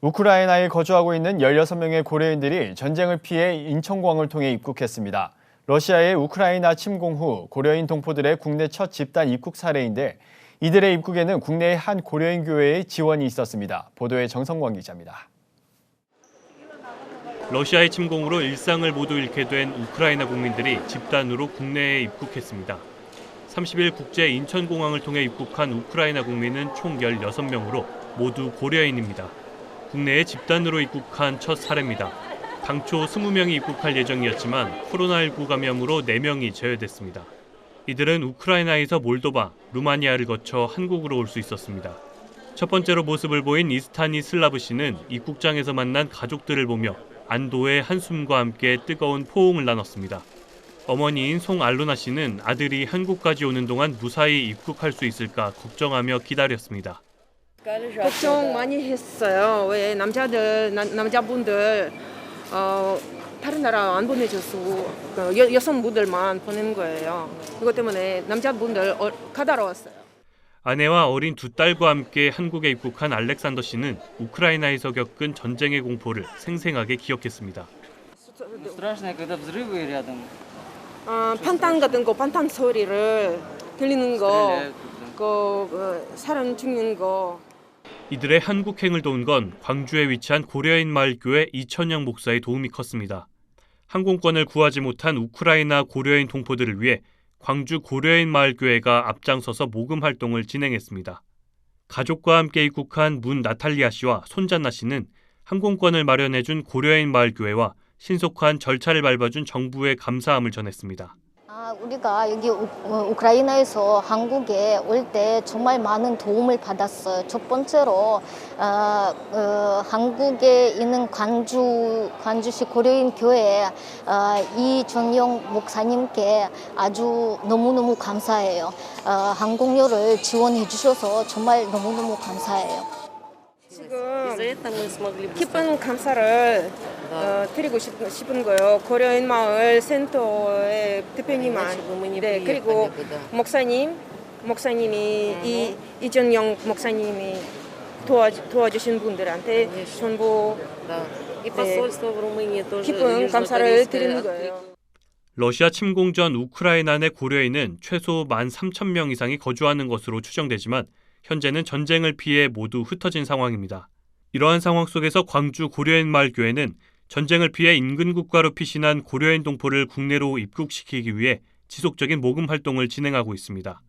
우크라이나에 거주하고 있는 16명의 고려인들이 전쟁을 피해 인천공항을 통해 입국했습니다. 러시아의 우크라이나 침공 후 고려인 동포들의 국내 첫 집단 입국 사례인데 이들의 입국에는 국내의 한 고려인 교회의 지원이 있었습니다. 보도에 정성광 기자입니다. 러시아의 침공으로 일상을 모두 잃게 된 우크라이나 국민들이 집단으로 국내에 입국했습니다. 30일 국제 인천공항을 통해 입국한 우크라이나 국민은 총 16명으로 모두 고려인입니다. 국내에 집단으로 입국한 첫 사례입니다. 당초 20명이 입국할 예정이었지만 코로나19 감염으로 4명이 제외됐습니다. 이들은 우크라이나에서 몰도바, 루마니아를 거쳐 한국으로 올 수 있었습니다. 첫 번째로 모습을 보인 이스타니 슬라브 씨는 입국장에서 만난 가족들을 보며 안도의 한숨과 함께 뜨거운 포옹을 나눴습니다. 어머니인 송알로나 씨는 아들이 한국까지 오는 동안 무사히 입국할 수 있을까 걱정하며 기다렸습니다. 걱정 많이 했어요. 왜 남자들 나, 남자분들 어, 다른 나라 안 보내줘서 그 여, 여성분들만 보낸 거예요. 그것 때문에 남자분들 어, 가다로웠어요. 아내와 어린 두 딸과 함께 한국에 입국한 알렉산더 씨는 우크라이나에서 겪은 전쟁의 공포를 생생하게 기억했습니다. 어, 판탄 같은 거, 판탄 소리를 들리는 거, 그, 그 사람 죽는 거. 이들의 한국행을 도운 건 광주에 위치한 고려인 마을 교회 이천영 목사의 도움이 컸습니다. 항공권을 구하지 못한 우크라이나 고려인 동포들을 위해 광주 고려인 마을 교회가 앞장서서 모금 활동을 진행했습니다. 가족과 함께 입국한 문 나탈리아 씨와 손잔나 씨는 항공권을 마련해준 고려인 마을 교회와 신속한 절차를 밟아준 정부에 감사함을 전했습니다. 아, 우리가 여기 우, 어, 우크라이나에서 한국에 올 때 정말 많은 도움을 받았어요. 첫 번째로 어, 어, 한국에 있는 광주 광주시 고려인 교회 아, 어, 이전영 목사님께 아주 너무너무 감사해요. 어, 한국료를 지원해 주셔서 정말 너무너무 감사해요. 지금 기쁜 감사를 어, 드리고 싶, 은 거요. 고려인 마을 센터의 대표님, 안 네, 네 그리고 목사님, 목사님이 이 이전영 목사님이 도와 도와주신 분들한테 전부 네, 네 기쁜 감사를 드리는 거예요. 러시아 침공 전 우크라이나 내 고려인은 최소 13,000명 이상이 거주하는 것으로 추정되지만 현재는 전쟁을 피해 모두 흩어진 상황입니다. 이러한 상황 속에서 광주 고려인 마을 교회는 전쟁을 피해 인근 국가로 피신한 고려인 동포를 국내로 입국시키기 위해 지속적인 모금 활동을 진행하고 있습니다.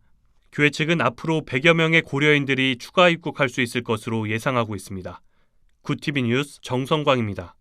교회 측은 앞으로 100여 명의 고려인들이 추가 입국할 수 있을 것으로 예상하고 있습니다. 구티비 뉴스 정성광입니다.